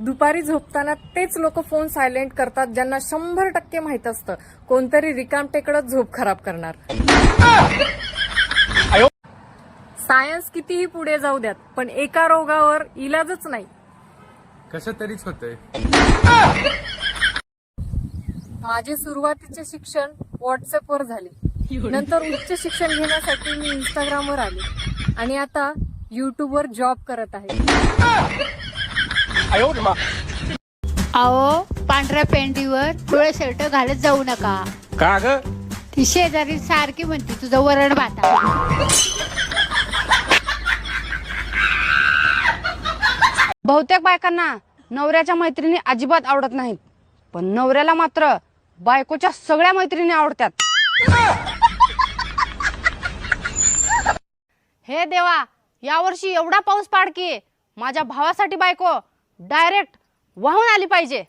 दुपारी झोपताना तेच लोक फोन सायलेंट करतात ज्यांना शंभर टक्के माहीत असतं. कोणतरी रिकामटेकडच झोप खराब करणार. सायन्स कितीही पुढे जाऊ द्यात पण एका रोगावर इलाजच नाही. कसं तरीच होतंय. माझे सुरुवातीचे शिक्षण व्हॉट्सअपवर झाले. नंतर उच्च शिक्षण घेण्यासाठी मी इंस्टाग्रामवर आले. आणि आता युट्यूबवर जॉब करत आहे. अहो पांढऱ्या पेंडीवर डोळे शर्ट घालत जाऊ नका. का ग? ती शेजारी सारखी म्हणते तुझं वरण भाता. बहुतेक बायकांना नवऱ्याच्या मैत्रिणी अजिबात आवडत नाहीत पण नवऱ्याला मात्र बायकोच्या सगळ्या मैत्रिणी आवडतात. हे देवा यावर्षी एवढा पाऊस पाड की माझ्या भावासाठी बायको डायरेक्ट वाहून आली पाहिजे.